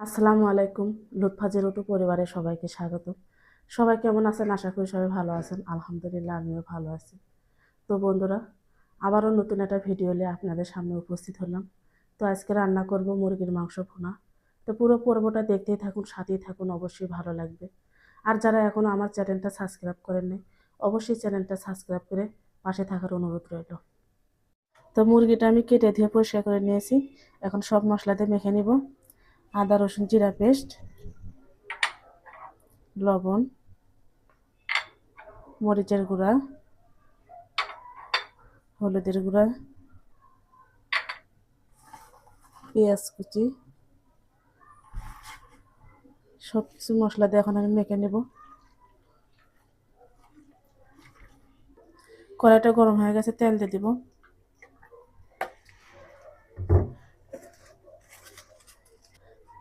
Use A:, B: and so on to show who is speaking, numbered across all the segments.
A: আসসালামু আলাইকুম লুৎফা জেরুটু পরিবারের সবাইকে স্বাগত। সবাই কেমন আছেন? আশা করি সবাই ভালো আছেন। আলহামদুলিল্লাহ, আমিও ভালো আছি। তো বন্ধুরা, আবারও নতুন একটা ভিডিও নিয়ে আপনাদের সামনে উপস্থিত হলাম। তো আজকে রান্না করব মুরগির মাংস ভুনা। তো পুরো পর্বটা দেখতেই থাকুন, সাথেই থাকুন, অবশ্যই ভালো লাগবে। আর যারা এখনও আমার চ্যানেলটা সাবস্ক্রাইব করেননি অবশ্যই চ্যানেলটা সাবস্ক্রাইব করে পাশে থাকার অনুরোধ রইল। তো মুরগিটা আমি কেটে ধুয়ে পরিষ্কার করে নিয়েছি। এখন সব মশলাতে মেখে নিব। আদা, রসুন, জিরা পেস্ট, লবণ, মরিচের গুঁড়া, হলুদের গুঁড়া, পেঁয়াজ কুচি সব কিছু মশলা দিয়ে এখন আমি মেখে নেব। কড়াইটা গরম হয়ে গেছে, তেল দিয়ে দিব।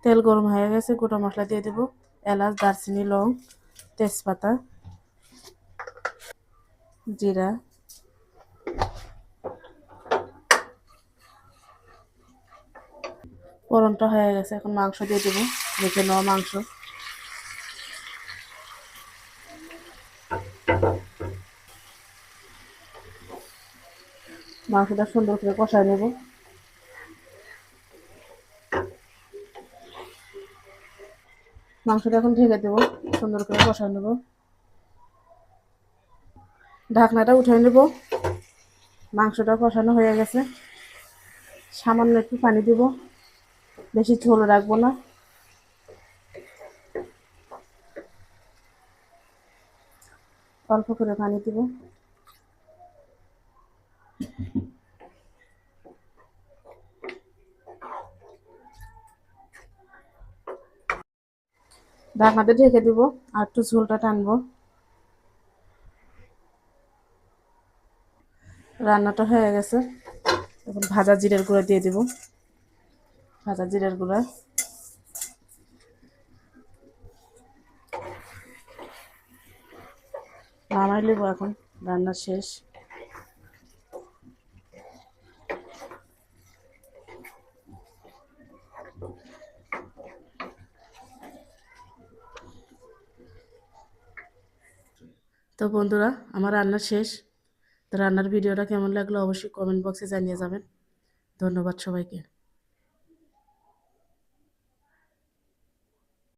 A: তেল গরম হয়ে গেছে, গোটা মশলা দিয়ে দেবো। এলাচ, দারচিনি, লং, তেজপাতা, জিরা। ফোড়নটা হয়ে গেছে, এখন মাংস দিয়ে দেবো। রেখে নেওয়া মাংস। মাংসটা সুন্দর করে কষায় নেব। মাংসটা এখন ঢেকে দেবো, সুন্দর করে কষা নেব। ঢাকনাটা উঠে নেব। মাংসটা কষানো হয়ে গেছে। সামান্য একটু পানি দেব। বেশি ঝোল রাখব না। অল্প করে পানি দেব। ঢাকনাতে ঢেকে দিব আর একটু ঝোলটা টানবো। রান্নাটা হয়ে গেছে। এখন ভাজা জিরের গুঁড়া দিয়ে দিব। ভাজা জিরের গুঁড়া। নামাই নেব এখন, রান্না শেষ। তো বন্ধুরা, আমার রান্না শেষ। তো রান্নার ভিডিওটা কেমন লাগল অবশ্যই কমেন্ট বক্সে জানিয়ে যাবেন। ধন্যবাদ সবাইকে।